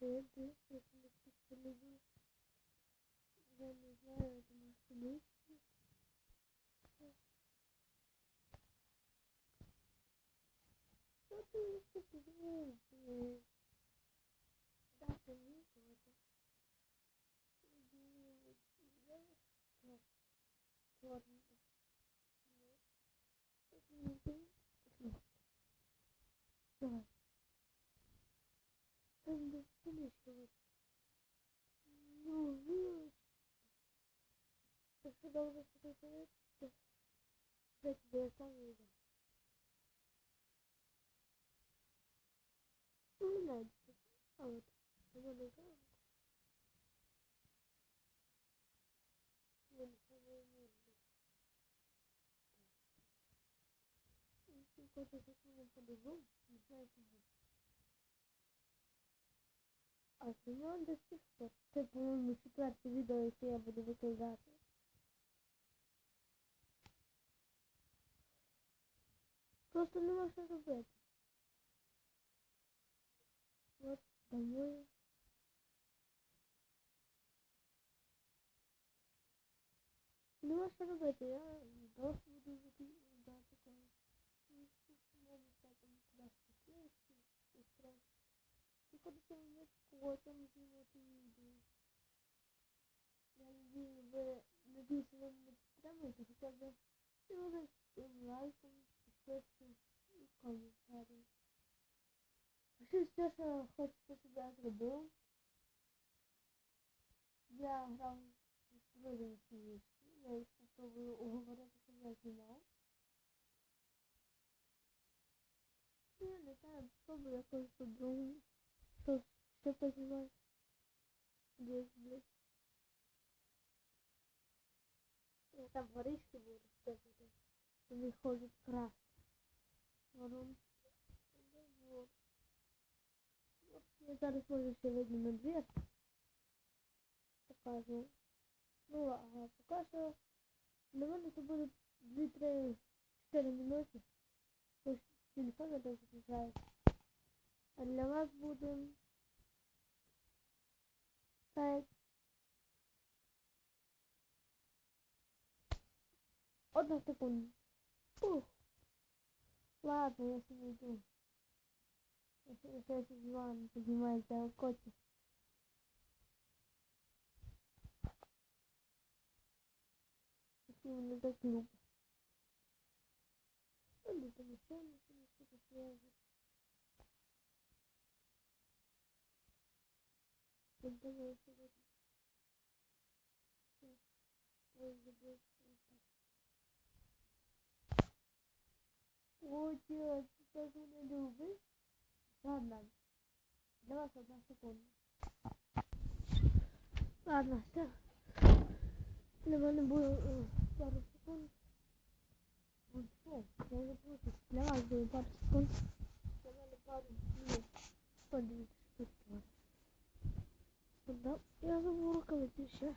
verde, eu comecei pelo vamos lá, eu começo nisso. Eu tenho que dá pra mim toda. De, de, de, de, de, de, no vídeo. Esse que você tem que ver essa vida. Um médico, a outra, eu vou negar. Enquanto eu tô com o computador, não sei se засунул по-другому, не знаю, почему. А знімав до сих пор. Це, по-моєму, четверте відео, яке я буду викладати. Просто нема що робити. От домой. Нема що робити, я досі буду викладати Приходиться в потом знімати відео. Я надію, ви надіюсь, ви мене підтримуєте хоча б невеличким лайком, підпискою і коментарем. Пишіть все, що хочете, щоб я зробив. Я грав з другими смішки. Я їх спробую уговорити, щоб я знімав. Я не знаю, спробую якось по-другому. Что, что понимаешь? Здесь, здесь. Я там воришки буду ставить. Они ходят красные. Ворон. Вот. Вот я зараз можу видно на двір. Покажу. Ну, поки що для мене це буде 2-3-4 минути. Ось телефон даже не А для вас буде так. Одна секунда. Ух. Ладно, я себе иду. Я сейчас с вами поднимается котик. Какие у меня так глупо. Он где-то еще Burada görüşürüz. Oddio, tutta come dove? Vabbè, devo fare un secondo. Vabbè, sta. Ne vanno buio, guarda un secondo. Non si può, non si può, ne vanno buio, guarda un secondo. Ne vanno buio, guarda un secondo. Я забыл рукавицы еще.